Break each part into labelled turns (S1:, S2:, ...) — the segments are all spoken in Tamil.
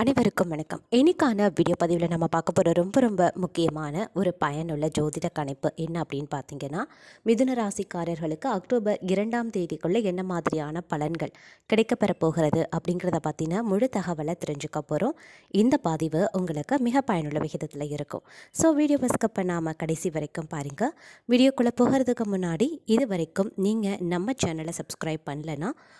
S1: அனைவருக்கும் வணக்கம். இன்னைக்கான வீடியோ பதிவில் நம்ம பார்க்க போகிற ரொம்ப ரொம்ப முக்கியமான ஒரு பயனுள்ள ஜோதிட கணிப்பு என்ன அப்படின்னு பார்த்தீங்கன்னா மிதுன ராசிக்காரர்களுக்கு அக்டோபர் இரண்டாம் தேதிக்குள்ளே என்ன மாதிரியான பலன்கள் கிடைக்கப்பெற போகிறது அப்படிங்கிறத பற்றின முழு தகவலை தெரிஞ்சுக்க போகிறோம் இந்த பதிவு உங்களுக்கு மிக பயனுள்ள விகிதத்தில் இருக்கும். ஸோ வீடியோ ஸ்கிப் பண்ணாமல் கடைசி வரைக்கும் பாருங்கள் வீடியோக்குள்ளே போகிறதுக்கு முன்னாடி இது வரைக்கும் நீங்கள் நம்ம சேனலை சப்ஸ்கிரைப் பண்ணலன்னா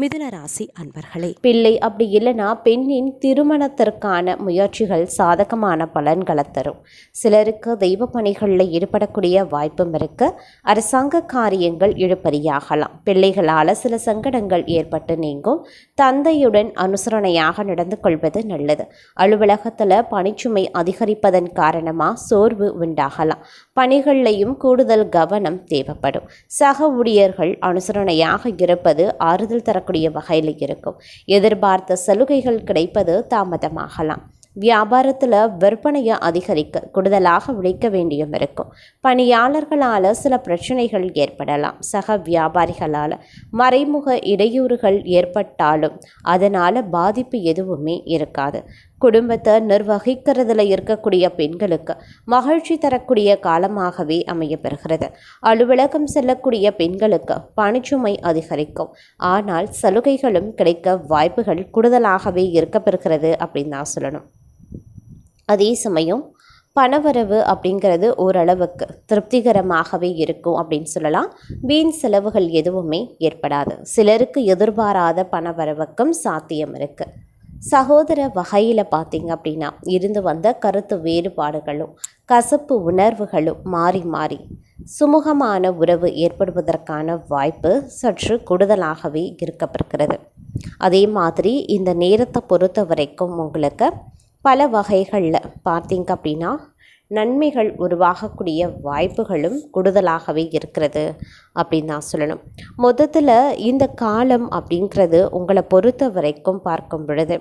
S1: மிதுன ராசி அன்பர்களே.
S2: பிள்ளை அப்படி இல்லைன்னா பெண்ணின் திருமணத்திற்கான முயற்சிகள் சாதகமான பலன்களை தரும். சிலருக்கு தெய்வ பணிகளில் ஈடுபடக்கூடிய வாய்ப்பும் இருக்கு. அரசாங்க காரியங்கள் இழுபறியாகலாம். பிள்ளைகளால் சில சங்கடங்கள் ஏற்பட்டு நீங்கும். தந்தையுடன் அனுசரணையாக நடந்து கொள்வது நல்லது. அலுவலகத்தில் பணிச்சுமை அதிகரிப்பதன் காரணமாக சோர்வு உண்டாகலாம். பணிகள்லையும் கூடுதல் கவனம் தேவைப்படும். சக ஊழியர்கள் அனுசரணையாக இருப்பது ஆறுதல் தர வரக்கூடிய வகையில் இருக்கும். எதிர்பார்த்த சலுகைகள் கிடைப்பது தாமதமாகலாம். வியாபாரத்தில் விற்பனையை அதிகரிக்க கூடுதலாக உழைக்க வேண்டியும் இருக்கும். பணியாளர்களால் சில பிரச்சனைகள் ஏற்படலாம். சக வியாபாரிகளால் மறைமுக இடையூறுகள் ஏற்பட்டாலும் அதனால் பாதிப்பு எதுவுமே இருக்காது. குடும்பத்தை நிர்வகிக்கிறதுல இருக்கக்கூடிய பெண்களுக்கு மகிழ்ச்சி தரக்கூடிய காலமாகவே அமையப்பெறுகிறது. அலுவலகம் செல்லக்கூடிய பெண்களுக்கு பணிச்சுமை அதிகரிக்கும். ஆனால் சலுகைகளும் கிடைக்க வாய்ப்புகள் கூடுதலாகவே இருக்கப்பெறுகிறது அப்படின்னு தான் சொல்லணும். அதே சமயம் பணவரவு அப்படிங்கிறது ஓரளவுக்கு திருப்திகரமாகவே இருக்கும் அப்படின்னு சொல்லலாம். வீண் செலவுகள் எதுவுமே ஏற்படாது. சிலருக்கு எதிர்பாராத பணவரவுக்கும் சாத்தியம் இருக்குது சகோதர வகையில் பார்த்தீங்க அப்படின்னா இருந்து வந்த கருத்து வேறுபாடுகளும் கசப்பு உணர்வுகளும் மாறி மாறி சுமூகமான உறவு ஏற்படுவதற்கான வாய்ப்பு சற்று கூடுதலாகவே இருக்கப்படுகிறது அதே மாதிரி இந்த நேரத்தை பொறுத்த வரைக்கும் உங்களுக்கு பல வகைகளில் பார்த்தீங்க அப்படின்னா நன்மைகள் உருவாகக்கூடிய வாய்ப்புகளும் கூடுதலாகவே இருக்கிறது அப்படின்னு தான் சொல்லணும். மொத்தத்தில் இந்த காலம் அப்படிங்கிறது உங்களை பொறுத்த வரைக்கும் பார்க்கும் பொழுது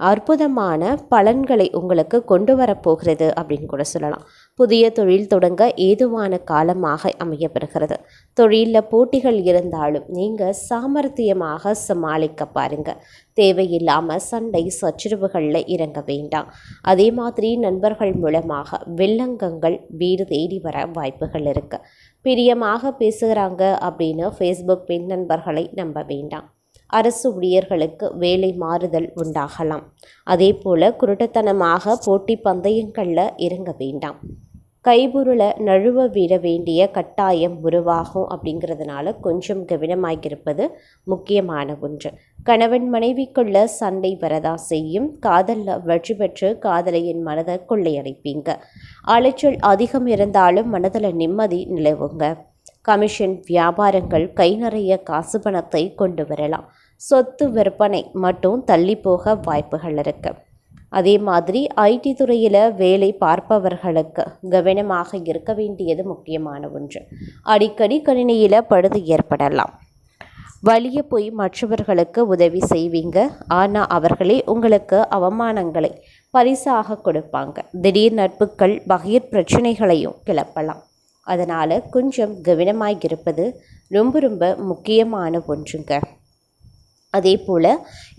S2: அற்புதமான பலன்களை உங்களுக்கு கொண்டு வரப்போகிறது அப்படின்னு கூட சொல்லலாம். புதிய தொழில் தொடங்க ஏதுவான காலமாக அமையப்படுகிறது தொழிலில் போட்டிகள் இருந்தாலும் நீங்கள் சாமர்த்தியமாக சமாளிக்க பாருங்கள் தேவையில்லாமல் சண்டை சச்சரவுகளில் இறங்க வேண்டாம். அதே மாதிரி நண்பர்கள் மூலமாக வெள்ளங்கங்கள் வீடு தேடி வர வாய்ப்புகள் இருக்குது பிரியமாக பேசுகிறாங்க அப்படின்னு ஃபேஸ்புக் பெண் நண்பர்களை நம்ப வேண்டாம். அரசு ஊழியர்களுக்கு வேலை மாறுதல் உண்டாகலாம். அதே போல் குருட்டுத்தனமாக போட்டி பந்தயங்களில் இறங்க வேண்டாம். கைபொருளை நழுவ விட வேண்டிய கட்டாயம் உருவாகும் அப்படிங்கிறதுனால கொஞ்சம் கவனமாகிருப்பது முக்கியமான ஒன்று. கணவன் மனைவிக்குள்ள சண்டை வரதா செய்யும். காதலில் வெற்றி பெற்று காதலையின் மனதை கொள்ளையடைப்பீங்க. அலைச்சல் அதிகம் இருந்தாலும் மனதில் நிம்மதி நிலவுங்க. கமிஷன் வியாபாரங்கள் கை நிறைய காசு பணத்தை கொண்டு வரலாம். சொத்து விற்பனை மட்டும் தள்ளி போக வாய்ப்புகள் இருக்கு. அதே மாதிரி ஐடி துறையில் வேலை பார்ப்பவர்களுக்கு கவனமாக இருக்க வேண்டியது முக்கியமான ஒன்று. அடிக்கடி கணினியில் பழுது ஏற்படலாம். வலிய போய் மற்றவர்களுக்கு உதவி செய்வீங்க. ஆனால் அவர்களே உங்களுக்கு அவமானங்களை பரிசாக கொடுப்பாங்க. திடீர் நட்புகள் பகிர் பிரச்சனைகளையும் கிளப்பலாம். அதனால் கொஞ்சம் கவனமாக இருப்பது ரொம்ப ரொம்ப முக்கியமான ஒன்றுங்க. அதே போல்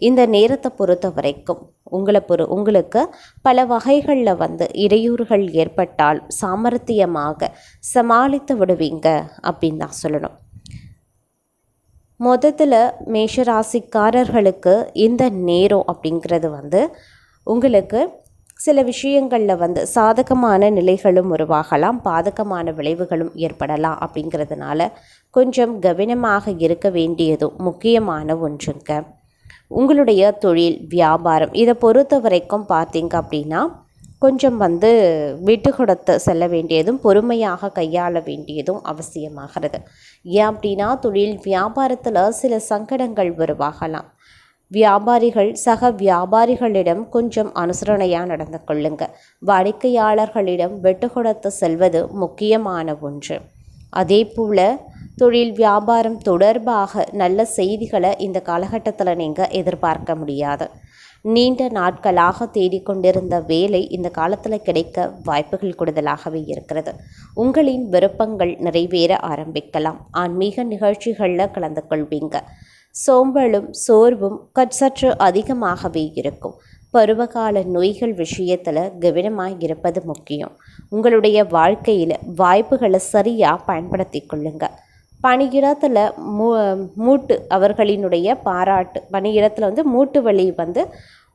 S2: இந்த நேரத்தை பொறுத்த வரைக்கும் உங்களை பொறு உங்களுக்கு பல வகைகளில் வந்து இடையூறுகள் ஏற்பட்டால் சாமர்த்தியமாக சமாளித்து விடுவீங்க அப்படின்னு தான் சொல்லணும். மொத்தத்தில் மேஷராசிக்காரர்களுக்கு இந்த நேரம் அப்படிங்கிறது வந்து உங்களுக்கு சில விஷயங்களில் வந்து சாதகமான நிலைகளும் உருவாகலாம் பாதகமான விளைவுகளும் ஏற்படலாம் அப்படிங்கிறதுனால கொஞ்சம் கவனமாக இருக்க வேண்டியதும் முக்கியமான ஒன்றுங்க. உங்களுடைய தொழில் வியாபாரம் இதை பொறுத்த வரைக்கும் பார்த்தீங்க அப்படின்னா கொஞ்சம் வந்து விட்டு கொடுத்து செல்ல வேண்டியதும் பொறுமையாக கையாள வேண்டியதும் அவசியமாகிறது. ஏன் அப்படின்னா தொழில் வியாபாரத்தில் சில சங்கடங்கள் உருவாகலாம். வியாபாரிகள் சக வியாபாரிகளிடம் கொஞ்சம் அனுசரணையாக நடந்து கொள்ளுங்க. வாடிக்கையாளர்களிடம் வெட்டு கொடுத்து செல்வது முக்கியமான ஒன்று. அதே போல் தொழில் வியாபாரம் தொடர்பாக நல்ல செய்திகளை இந்த காலகட்டத்தில் நீங்கள் எதிர்பார்க்க முடியாது. நீண்ட நாட்களாக தேடிக்கொண்டிருந்த வேலை இந்த காலத்தில் கிடைக்க வாய்ப்புகள் கூடுதலாகவே இருக்கிறது. உங்களின் விருப்பங்கள் நிறைவேற ஆரம்பிக்கலாம். ஆன்மீக நிகழ்ச்சிகளில் கலந்து கொள்வீங்க. சோம்பலும் சோர்வும் சற்று அதிகமாகவே இருக்கும். பருவகால நோய்கள் விஷயத்தில் கவனமாக இருப்பது முக்கியம். உங்களுடைய வாழ்க்கையில் வாய்ப்புகளை சரியாக பயன்படுத்தி கொள்ளுங்கள் பணியிடத்தில் மூ மூட்டு அவர்களினுடைய பாராட்டு பணியிடத்தில் வந்து மூட்டு வலி வந்து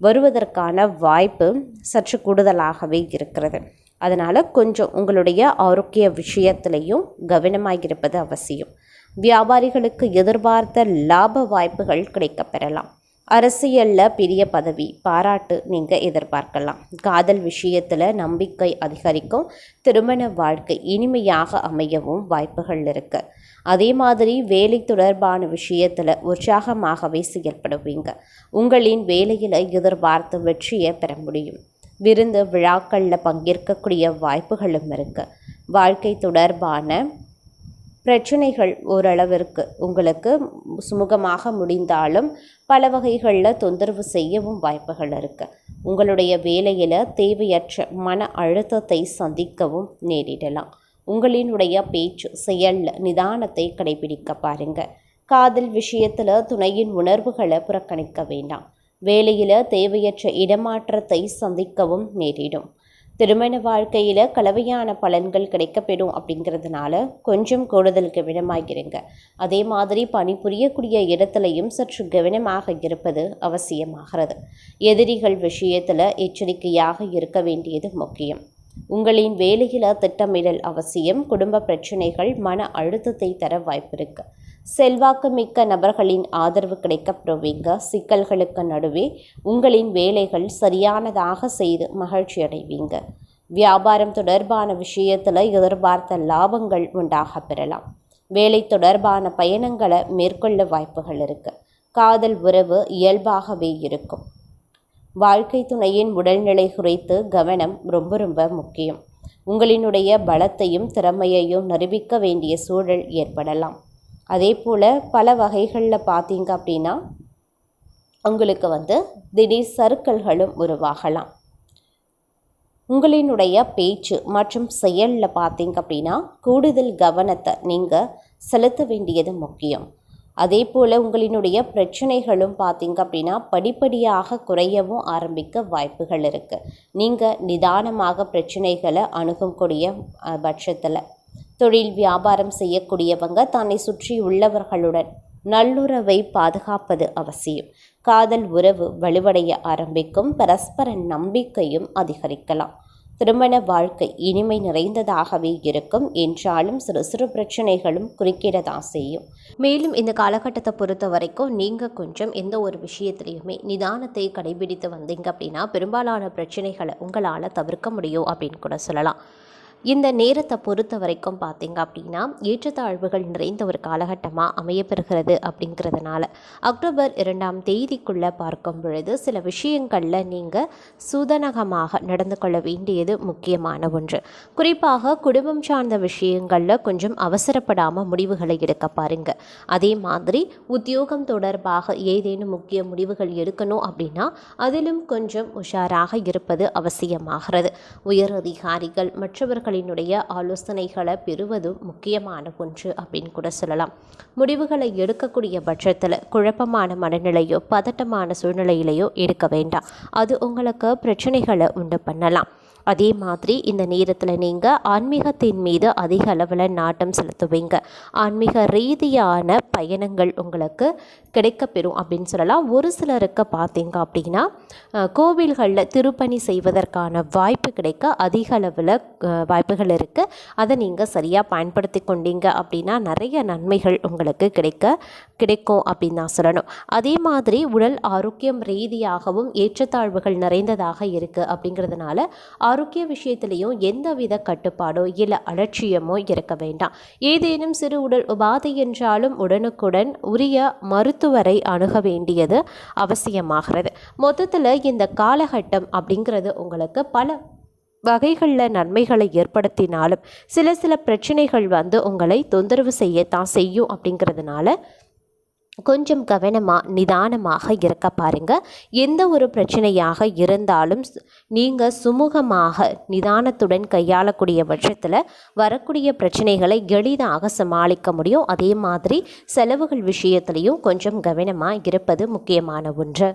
S2: வருவதற்கான வாய்ப்பு சற்று கூடுதலாகவே இருக்கிறது. அதனால் கொஞ்சம் உங்களுடைய ஆரோக்கிய விஷயத்திலையும் கவனமாக இருப்பது அவசியம். வியாபாரிகளுக்கு எதிர்பார்த்த லாப வாய்ப்புகள் கிடைக்கப்பெறலாம் அரசியலில் பெரிய பதவி பாராட்டு நீங்கள் எதிர்பார்க்கலாம். காதல் விஷயத்தில் நம்பிக்கை அதிகரிக்கும். திருமண வாழ்க்கை இனிமையாக அமையவும் வாய்ப்புகள் இருக்குது அதே மாதிரி வேலை தொடர்பான விஷயத்தில் உற்சாகமாகவே செயல்படுவீங்க. உங்களின் வேலையில் எதிர்பார்த்த வெற்றியை பெற முடியும். விருந்து விழாக்களில் பங்கேற்கக்கூடிய வாய்ப்புகளும் இருக்குது வாழ்க்கை தொடர்பான பிரச்சனைகள் ஓரளவிற்கு உங்களுக்கு சுமூகமாக முடிந்தாலும் பல வகைகளில் தொந்தரவு செய்யவும் வாய்ப்புகள் இருக்குது உங்களுடைய வேலையில் தேவையற்ற மன அழுத்தத்தை சந்திக்கவும் நேரிடலாம். உங்களினுடைய பேச்சு செயலில் நிதானத்தை கடைபிடிக்க பாருங்கள் காதல் விஷயத்தில் துணையின் உணர்வுகளை புறக்கணிக்க வேண்டாம். வேலையில் தேவையற்ற இடமாற்றத்தை சந்திக்கவும் நேரிடும். திருமண வாழ்க்கையில் கலவையான பலன்கள் கிடைக்கப்பெறும் அப்படிங்கிறதுனால கொஞ்சம் கூடுதல் கவனமாகிருங்க அதே மாதிரி பணிபுரியக்கூடிய இடத்துலையும் சற்று கவனமாக இருப்பது அவசியமாகிறது. எதிரிகள் விஷயத்தில் எச்சரிக்கையாக இருக்க வேண்டியது முக்கியம். உங்களின் வேலையில் திட்டமிடல் அவசியம் குடும்ப பிரச்சனைகள் மன அழுத்தத்தை தர வாய்ப்பிருக்கு செல்வாக்கு மிக்க நபர்களின் ஆதரவு கிடைக்கப்பெறுவீங்க. சிக்கல்களுக்கு நடுவே உங்களின் வேலைகள் சரியானதாக செய்து மகிழ்ச்சி அடைவீங்க. வியாபாரம் தொடர்பான விஷயத்தில் எதிர்பார்த்த லாபங்கள் உண்டாக பெறலாம். வேலை தொடர்பான பயணங்களை மேற்கொள்ள வாய்ப்புகள் இருக்குது காதல் உறவு இயல்பாகவே இருக்கும். வாழ்க்கை துணையின் உடல்நிலை குறித்து கவனம் ரொம்ப ரொம்ப முக்கியம். உங்களினுடைய பலத்தையும் திறமையையும் நிரூபிக்க வேண்டிய சூழல் ஏற்படலாம். அதே போல் பல வகைகளில் பார்த்தீங்க அப்படின்னா உங்களுக்கு வந்து திடீர் சறுக்கல்களும் உருவாகலாம். உங்களினுடைய பேச்சு மற்றும் செயலில் பார்த்தீங்க அப்படின்னா கூடுதல் கவனத்தை நீங்கள் செலுத்த வேண்டியது முக்கியம். அதே போல் உங்களினுடைய பிரச்சனைகளும் பார்த்தீங்க அப்படின்னா படிப்படியாக குறையவும் ஆரம்பிக்க வாய்ப்புகள் இருக்குது நீங்கள் நிதானமாக பிரச்சனைகளை அணுகக்கூடிய பட்சத்தில். தொழில் வியாபாரம் செய்யக்கூடியவங்க தன்னை சுற்றி உள்ளவர்களுடன் நல்லுறவை பாதுகாப்பது அவசியம். காதல் உறவு வலுவடைய ஆரம்பிக்கும் பரஸ்பர நம்பிக்கையும் அதிகரிக்கலாம். திருமண வாழ்க்கை இனிமை நிறைந்ததாகவே இருக்கும். என்றாலும் சிறு சிறு பிரச்சனைகளும் குறுக்கிடதா செய்யும்.
S1: மேலும் இந்த காலகட்டத்தை பொறுத்த வரைக்கும் நீங்கள் கொஞ்சம் எந்த ஒரு விஷயத்திலையுமே நிதானத்தை கடைபிடித்து வந்தீங்க அப்படின்னா பெரும்பாலான பிரச்சனைகளை உங்களால் தவிர்க்க முடியும் அப்படின்னு கூட சொல்லலாம். இந்த நேரத்தை பொறுத்த வரைக்கும் பார்த்தீங்க அப்படின்னா ஏற்றத்தாழ்வுகள் நிறைந்த ஒரு காலகட்டமாக அமையப்பெறுகிறது அப்படிங்கிறதுனால. அக்டோபர் இரண்டாம் தேதிக்குள்ளே பார்க்கும் பொழுது சில விஷயங்களில் நீங்கள் சூதனகமாக நடந்து கொள்ள வேண்டியது முக்கியமான ஒன்று. குறிப்பாக குடும்பம் சார்ந்த விஷயங்களில் கொஞ்சம் அவசரப்படாமல் முடிவுகளை எடுக்க பாருங்க. அதே மாதிரி உத்தியோகம் தொடர்பாக ஏதேனும் முக்கிய முடிவுகள் எடுக்கணும் அப்படின்னா அதிலும் கொஞ்சம் உஷாராக இருப்பது அவசியமாகிறது. உயர் அதிகாரிகள் மற்றவர்கள் அவர்களினுடைய ஆலோசனைகளை பெறுவதும் முக்கியமான ஒன்று அப்படின்னு கூட சொல்லலாம். முடிவுகளை எடுக்கக்கூடிய பட்சத்தில் குழப்பமான மனநிலையோ பதட்டமான சூழ்நிலையிலையோ எடுக்க வேண்டாம். அது உங்களுக்கு பிரச்சனைகளை உண்டு பண்ணலாம். அதே மாதிரி இந்த நேரத்தில் நீங்கள் ஆன்மீகத்தின் மீது அதிக அளவில் நாட்டம் செலுத்துவீங்க. ஆன்மீக ரீதியான பயணங்கள் உங்களுக்கு கிடைக்கப்பெறும் அப்படின்னு சொல்லலாம். ஒரு சிலருக்கு பார்த்தீங்க அப்படின்னா கோவில்களில் திருப்பணி செய்வதற்கான வாய்ப்பு கிடைக்க அதிக அளவில் வாய்ப்புகள் இருக்குது அதை நீங்கள் சரியாக பயன்படுத்தி கொண்டீங்க அப்படின்னா நிறைய நன்மைகள் உங்களுக்கு கிடைக்க கிடைக்கும் அப்படின்னு தான் சொல்லணும். அதே மாதிரி உடல் ஆரோக்கியம் ரீதியாகவும் ஏற்றத்தாழ்வுகள் நிறைந்ததாக இருக்குது அப்படிங்கிறதுனால ஆரோக்கிய விஷயத்திலையும் எந்தவித கட்டுப்பாடோ இல்லை அலட்சியமோ இருக்க வேண்டாம். ஏதேனும் சிறு உடல் உபாதை என்றாலும் உடனுக்குடன் உரிய மருத்துவரை அணுக வேண்டியது அவசியமாகிறது. மொத்தத்தில் இந்த காலகட்டம் அப்படிங்கிறது உங்களுக்கு பல வகைகளில் நன்மைகளை ஏற்படுத்தினாலும் சில சில பிரச்சனைகள் வந்து உங்களை தொந்தரவு செய்யத்தான் செய்யும் அப்படிங்கிறதுனால
S2: கொஞ்சம் கவனமாக நிதானமாக இருக்க பாருங்கள் எந்த ஒரு பிரச்சனையாக இருந்தாலும் நீங்கள் சுமூகமாக நிதானத்துடன் கையாளக்கூடிய பட்சத்தில் வரக்கூடிய பிரச்சனைகளை எளிதாக சமாளிக்க முடியும். அதே மாதிரி செலவுகள் விஷயத்துலையும் கொஞ்சம் கவனமாக இருப்பது முக்கியமான ஒன்று.